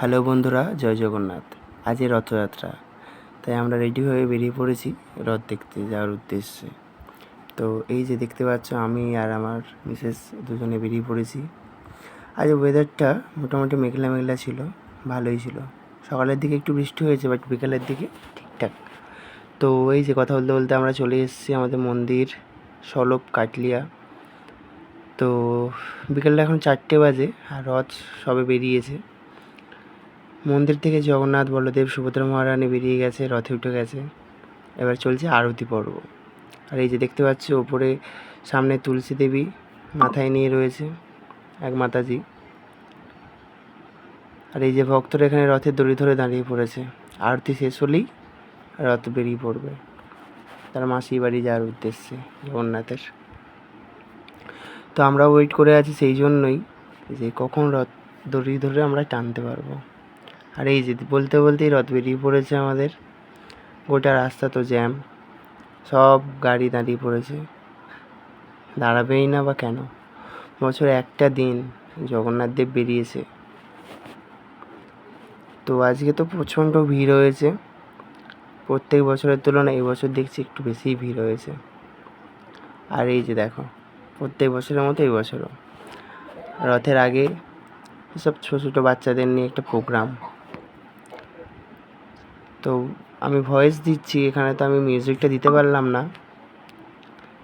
Hello বন্ধুরা, জয় জগন্নাথ। আজই রথযাত্রা। তাই আমরা রেডি হয়ে বেরিয়ে পড়েছি রথ দেখতে যাওয়ার উদ্দেশ্যে। তো এই যে দেখতে পাচ্ছ, আমি আর আমার মিসেস দুজনে বেরিয়ে পড়েছি। আজ ওয়েদারটা মোটামুটি মেঘলা মেঘলা ছিল, ভালোই ছিল। সকালের দিকে একটু বৃষ্টি হয়েছে বাট বিকালের দিকে ঠিকঠাক। তো এই যে কথা বলতে বলতে আমরা চলে এসেছি আমাদের মন্দির সলপ কাটলিয়া। তো বিকেলটা এখন চারটে বাজে, আর রথ সবে বেরিয়েছে। মন্দির থেকে জগন্নাথ, বলদেব, সুভদ্রা মহারানী বেরিয়ে গেছে, রথে উঠে গেছে। এবার চলছে আরতি পর্ব। আর এই যে দেখতে পাচ্ছ, ওপরে সামনে তুলসী দেবী মাথায় নিয়ে রয়েছে এক মাতাজি। আর এই যে ভক্তরা এখানে রথের দড়ি ধরে দাঁড়িয়ে পড়েছে। আরতি শেষ হলেই রথ বেরিয়ে পড়বে। তার মাসি বাড়ি যাওয়ার উদ্দেশ্যে জগন্নাথের। তো আমরা ওয়েট করে আছি সেই জন্যই যে কখন রথ দড়ি ধরে আমরা টানতে পারব। আর এই যে বলতে বলতেই রথ বেরিয়ে পড়েছে আমাদের। গোটা রাস্তা তো জ্যাম সব গাড়ি দাঁড়িয়ে পড়েছে। দাঁড়াবেই না বা কেন? বছরে একটা দিন জগন্নাথ দেব বেরিয়েছে। তো আজকে তো প্রচণ্ড ভিড় হয়েছে। প্রত্যেক বছরের তুলনায় এই বছর দেখছি একটু বেশিই ভিড় হয়েছে। আর এই যে দেখো, প্রত্যেক বছরের মতো এই বছরও। রথের আগে সব ছোটো ছোটো বাচ্চাদের নিয়ে একটা প্রোগ্রাম তো আমি ভয়েস দিচ্ছি, এখানে তো আমি মিউজিকটা দিতে পারলাম না।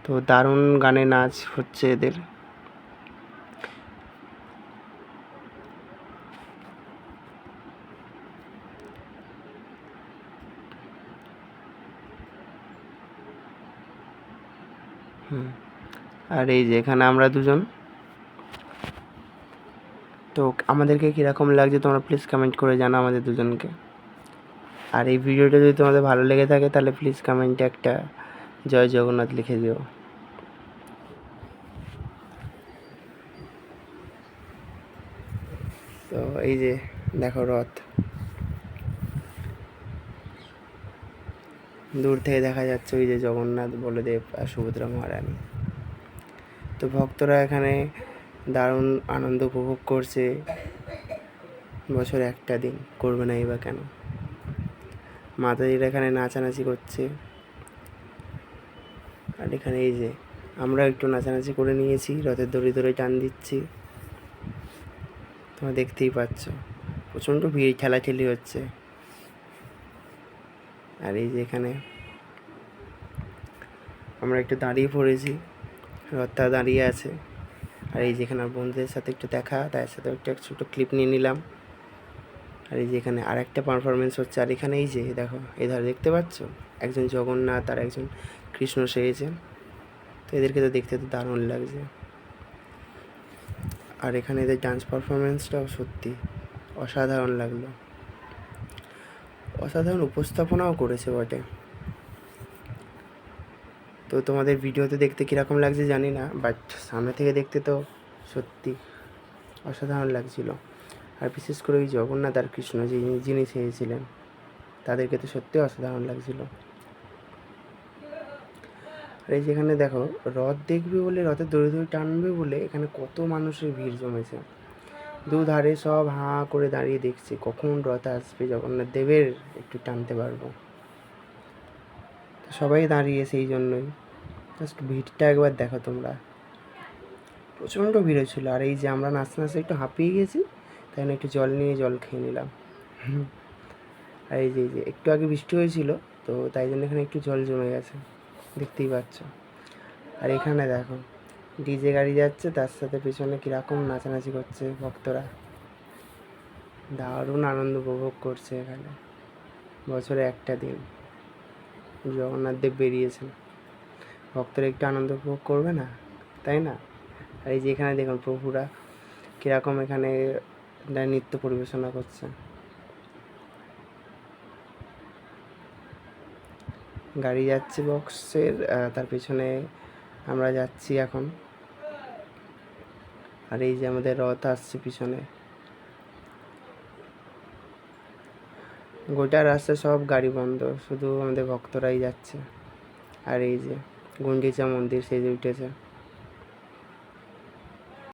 তো দারুণ গানে নাচ হচ্ছে এদের। আর এই যে এখানে আমরা দুজন। তো আমাদেরকে কীরকম লাগছে তোমরা প্লিজ কমেন্ট করে জানাও আমাদের দুজনকে। আর এই ভিডিওটা যদি তোমাদের ভালো লেগে থাকে, তাহলে প্লিজ কমেন্টে একটা জয় জগন্নাথ লিখে দিও। তো এই যে, দেখো রথ। দূর থেকে দেখা যাচ্ছে ওই যে জগন্নাথ, বলদেব আর সুভদ্রা মহারানী। তো ভক্তরা এখানে দারুণ আনন্দ উপভোগ করছে বছরে একটা দিন, করবে না এই বা কেন? মাতাজিরা এখানে নাচানাচি করছে। আর এখানে এই যে আমরা একটু নাচানাচি করে নিয়েছি, রথের দড়ি ধরে টান দিচ্ছি। তোমরা দেখতেই পাচ্ছ, প্রচণ্ড ভিড়, ঠেলাঠেলি হচ্ছে। আর এই যে এখানে আমরা একটু দাঁড়িয়ে পড়েছি, রথটা দাঁড়িয়ে আছে। আর এই যেখানে বন্ধুদের সাথে একটু দেখা তার সাথে একটা ছোটো ক্লিপ নিয়ে নিলাম। আর এই যে এখানে আর একটা পারফরমেন্স হচ্ছে, আর এখানে এই যে দেখো, এই ধারে দেখতে পাচ্ছ? একজন জগন্নাথ আর একজন কৃষ্ণ সেজেছে তো এদেরকে তো দেখতে তো দারুণ লাগছে। আর এখানে এদের ডান্স পারফরমেন্সটাও সত্যি অসাধারণ লাগল। অসাধারণ উপস্থাপনাও করেছে বটে। তো তোমাদের ভিডিওতে দেখতে কীরকম লাগছে জানি না বাট সামনে থেকে দেখতে তো সত্যি অসাধারণ লাগছিল। আর বিশেষ করে ওই জগন্নাথ আর কৃষ্ণ যে যিনি চেয়েছিলেন তাদেরকে তো সত্যি অসাধারণ লাগছিল। আর এই যেখানে দেখো, রথ দেখবে বলে, রথের দড়ি দড়ি টানবে বলে এখানে কত মানুষের ভিড় জমেছে। দুধারে সব হাঁ করে দাঁড়িয়ে দেখছে, কখন রথ আসবে, জগন্নাথ দেবের একটু টানতে পারব। সবাই দাঁড়িয়ে সেই জন্যই। জাস্ট ভিড়টা একবার দেখো তোমরা। প্রচণ্ড ভিড় ছিল আর এই যে আমরা নাচতে নাচতে একটু হাঁপিয়ে গেছি তাই জন্য একটু জল নিয়ে জল খেয়ে নিলাম। আর এই যে যে, একটু আগে বৃষ্টি হয়েছিল, তো তাই জন্য এখানে একটু জল জমে গেছে। দেখতেই পাচ্ছ। আর এখানে দেখো, ডিজে গাড়ি যাচ্ছে, তার সাথে পেছনে কীরকম নাচানাচি করছে ভক্তরা। দারুণ আনন্দ উপভোগ করছে এখানে। বছরে একটা দিন। জগন্নাথ দেব বেরিয়েছেন। ভক্তরা একটু আনন্দ উপভোগ করবে না? তাই না? আর এই যে এখানে দেখুন প্রভুরা, কীরকম এখানে নৃত্য পরিবেশনা করছে। গাড়ি যাচ্ছে বক্সের তার পেছনে আমরা যাচ্ছি এখন। আর এই যে আমাদের রথ আসছে পিছনে। গোটা রাস্তা সব গাড়ি বন্ধ, শুধু আমাদের ভক্তরাই যাচ্ছে। আর এই যে গুন্ডিচা মন্দির সেজে উঠেছে।